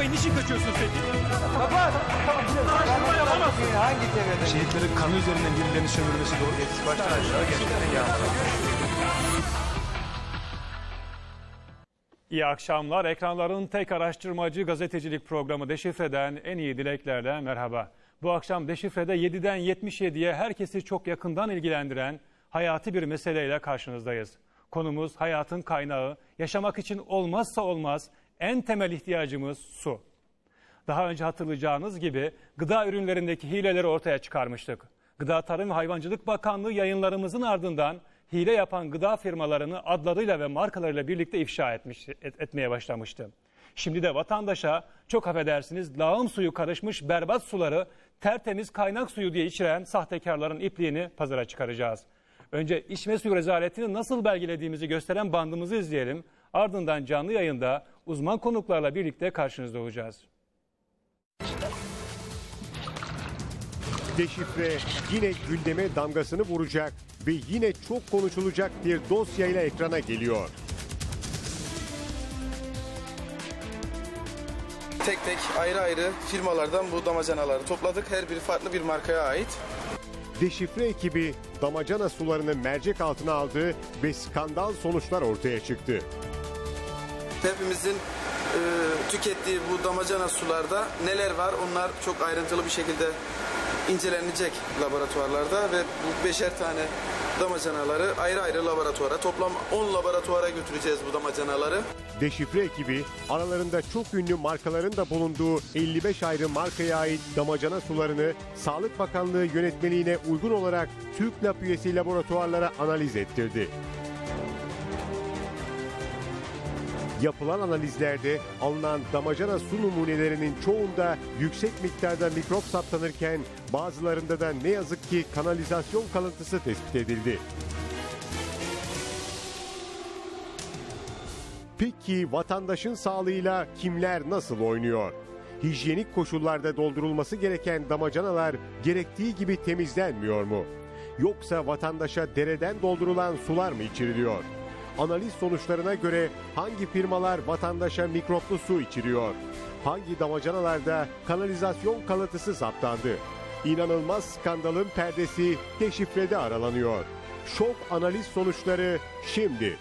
Bey niçin kaçıyorsunuz peki? Hangi devrede? Şehitlerin kanı üzerinden birilerinin sömürmesi doğru değil. Baştan aşağı gerçekten. İyi akşamlar. Ekranların tek araştırmacı gazetecilik programı Deşifre'den en iyi dileklerle merhaba. Bu akşam Deşifre'de 7'den 77'ye herkesi çok yakından ilgilendiren hayati bir meseleyle karşınızdayız. Konumuz hayatın kaynağı, yaşamak için olmazsa olmaz en temel ihtiyacımız su. Daha önce hatırlayacağınız gibi gıda ürünlerindeki hileleri ortaya çıkarmıştık. Gıda Tarım ve Hayvancılık Bakanlığı yayınlarımızın ardından hile yapan gıda firmalarını adlarıyla ve markalarıyla birlikte ifşa etmiş, et- etmeye başlamıştı. Şimdi de vatandaşa çok affedersiniz lağım suyu karışmış berbat suları tertemiz kaynak suyu diye içiren sahtekarların ipliğini pazara çıkaracağız. Önce içme suyu rezaletini nasıl belgelediğimizi gösteren bandımızı izleyelim. Ardından canlı yayında uzman konuklarla birlikte karşınızda olacağız. Deşifre yine gündeme damgasını vuracak ve yine çok konuşulacak bir dosyayla ekrana geliyor. Tek tek ayrı ayrı firmalardan bu damacanaları topladık. Her biri farklı bir markaya ait. Deşifre ekibi damacana sularını mercek altına aldı ve skandal sonuçlar ortaya çıktı. Hepimizin e, tükettiği bu damacana sularda neler var onlar çok ayrıntılı bir şekilde incelenecek laboratuvarlarda ve bu beşer tane damacanaları ayrı ayrı laboratuvara toplam 10 laboratuvara götüreceğiz bu damacanaları. Deşifre ekibi aralarında çok ünlü markaların da bulunduğu 55 ayrı markaya ait damacana sularını Sağlık Bakanlığı yönetmeliğine uygun olarak Türk Lab üyesi laboratuvarlara analiz ettirdi. Yapılan analizlerde alınan damacana su numunelerinin çoğunda yüksek miktarda mikrop saptanırken bazılarında da ne yazık ki kanalizasyon kalıntısı tespit edildi. Peki vatandaşın sağlığıyla kimler nasıl oynuyor? Hijyenik koşullarda doldurulması gereken damacanalar gerektiği gibi temizlenmiyor mu? Yoksa vatandaşa dereden doldurulan sular mı içiriliyor? Analiz sonuçlarına göre hangi firmalar vatandaşa mikroplu su içiriyor? Hangi damacanalarda kanalizasyon kalıntısı saptandı? İnanılmaz skandalın perdesi deşifrede aralanıyor. Şok analiz sonuçları şimdi.